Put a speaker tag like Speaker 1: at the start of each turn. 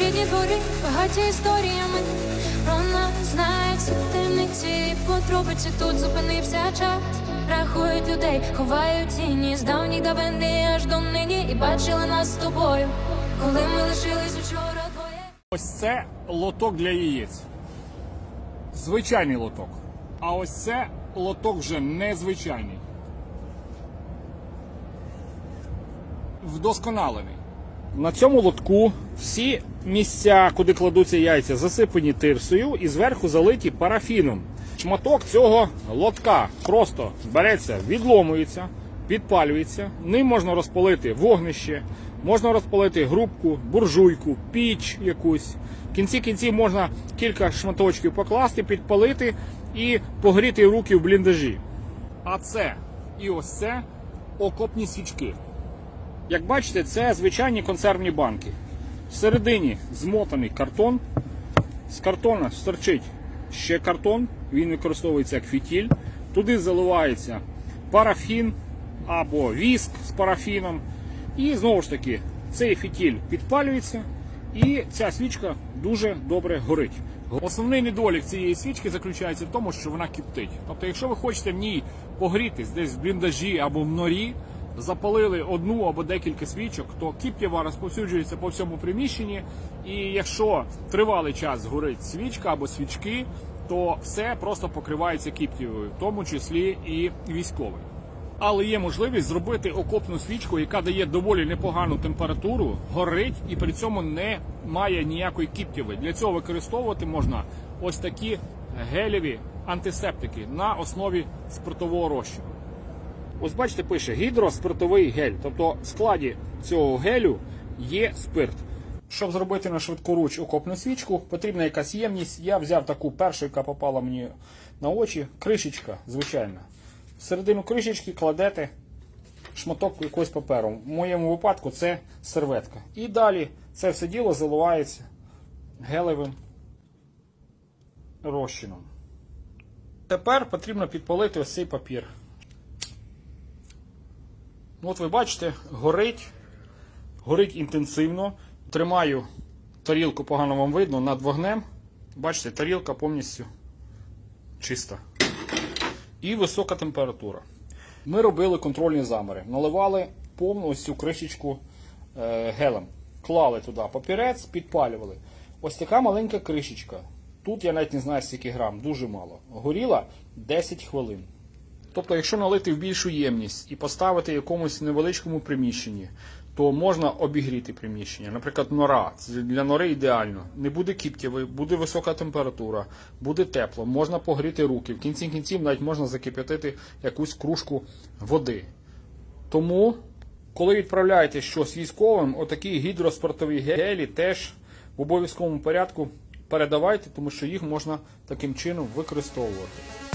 Speaker 1: Рідні двори, багаті історіями. Про нас знають всі темниці і подробиці тут зупинився час. Рахують людей, ховають тіні з давніх давини аж до нині. І бачили нас з тобою, коли ми лишились учора двоє.
Speaker 2: Ось це лоток для яєць. Звичайний лоток. А ось це лоток вже незвичайний. Вдосконалений. На цьому лотку всі місця, куди кладуться яйця, засипані тирсою і зверху залиті парафіном. Шматок цього лотка просто береться, відломується, підпалюється. Ним можна розпалити вогнище, можна розпалити грубку, буржуйку, піч якусь. В кінці кінців можна кілька шматочків покласти, підпалити і погріти руки в бліндажі. А це і ось це окопні свічки. Як бачите, це звичайні консервні банки. Всередині змотаний картон. З картона стерчить ще картон, він використовується як фітіль. Туди заливається парафін або віск з парафіном. І знову ж таки, цей фітіль підпалюється, і ця свічка дуже добре горить. Основний недолік цієї свічки заключається в тому, що вона киптить. Тобто, якщо ви хочете в ній погрітись десь в бліндажі або в норі, запалили одну або декілька свічок, то кіптєва розповсюджується по всьому приміщенні. І якщо тривалий час горить свічка або свічки, то все просто покривається кіптєвою, в тому числі і військовий. Але є можливість зробити окопну свічку, яка дає доволі непогану температуру, горить і при цьому не має ніякої кіптєви. Для цього використовувати можна ось такі гелєві антисептики на основі спиртового розчину. Ось бачите, пише гідроспиртовий гель. Тобто в складі цього гелю є спирт. Щоб зробити на швидкоруч окопну свічку, потрібна якась ємність. Я взяв таку першу, яка попала мені на очі. Кришечка, звичайна. В середину кришечки кладете шматок якогось паперу. В моєму випадку це серветка. І далі це все діло заливається гелевим розчином. Тепер потрібно підпалити ось цей папір. Ну, От ви бачите, горить, горить інтенсивно. Тримаю тарілку, погано вам видно, над вогнем. Бачите, тарілка повністю чиста. І висока температура. Ми робили контрольні заміри. Наливали повну ось цю кришечку е, гелем. Клали туди папірець, підпалювали. Ось така маленька кришечка. Тут я навіть не знаю, скільки грам, дуже мало. Горіла 10 хвилин. Тобто, якщо налити в більшу ємність і поставити якомусь невеличкому приміщенні, то можна обігріти приміщення. Наприклад, нора. Для нори ідеально. Не буде кіптєвий, буде висока температура, буде тепло, можна погріти руки. В кінці кінців навіть можна закип'ятити якусь кружку води. Тому, коли відправляєте щось військовим, отакі гідроспортові гелі теж в обов'язковому порядку передавайте, тому що їх можна таким чином використовувати.